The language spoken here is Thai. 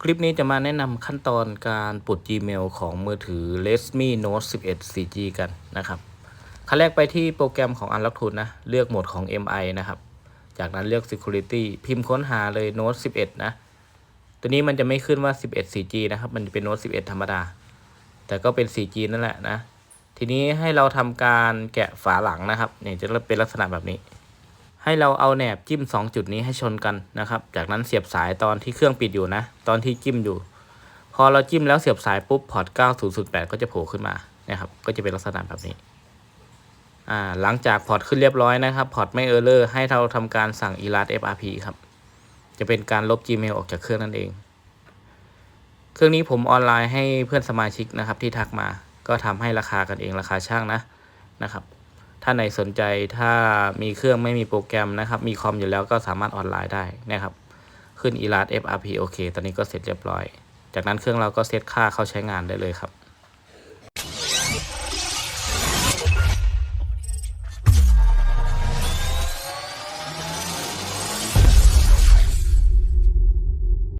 คลิปนี้จะมาแนะนำขั้นตอนการปลด Gmail ของมือถือ Redmi Note 11 4G กันนะครับ ขั้นแรกไปที่โปรแกรมของ Unlock Tool นะ เลือกโหมดของ MI นะครับ จากนั้นเลือก Security พิมพ์ค้นหาเลย Note 11 นะ ตัวนี้มันจะไม่ขึ้นว่า 11 4G นะครับ มันจะเป็น Note 11 ธรรมดา แต่ก็เป็น 4G นั่นแหละนะ ทีนี้ให้เราทำการแกะฝาหลังนะครับ เนี่ยจะเป็นลักษณะแบบนี้ ให้เราเอาแหนบจิ้ม 2 จุดนี้ให้ชนกันนะครับ จากนั้นเสียบสายตอนที่เครื่องปิดอยู่นะ ตอนที่จิ้มอยู่ พอเราจิ้มแล้วเสียบสายปุ๊บพอร์ต9008 ก็จะโผล่ขึ้นมานะครับ ก็จะเป็นลักษณะแบบนี้อ่าหลังจากพอร์ตขึ้นเรียบร้อยนะครับ พอร์ตไม่เออร์เลอร์ให้เราทำการสั่ง erase frp ครับ จะเป็นการลบ gmail ออกจากเครื่องนั่นเอง เครื่องนี้ผมออนไลน์ให้เพื่อนสมาชิกนะครับที่ทักมา ก็ทำให้ราคากันเองราคาช่างนะนะครับ ถ้าไหนสนใจถ้ามีเครื่องไม่มีโปรแกรมนะครับ มีคอมอยู่แล้วก็สามารถออนไลน์ได้นะครับ ขึ้น e l a s FRP โอเค ตอนนี้ก็เสร็จเรียบร้อย จากนั้นเครื่องเราก็เซตค่าเข้าใช้งานได้เลยครับ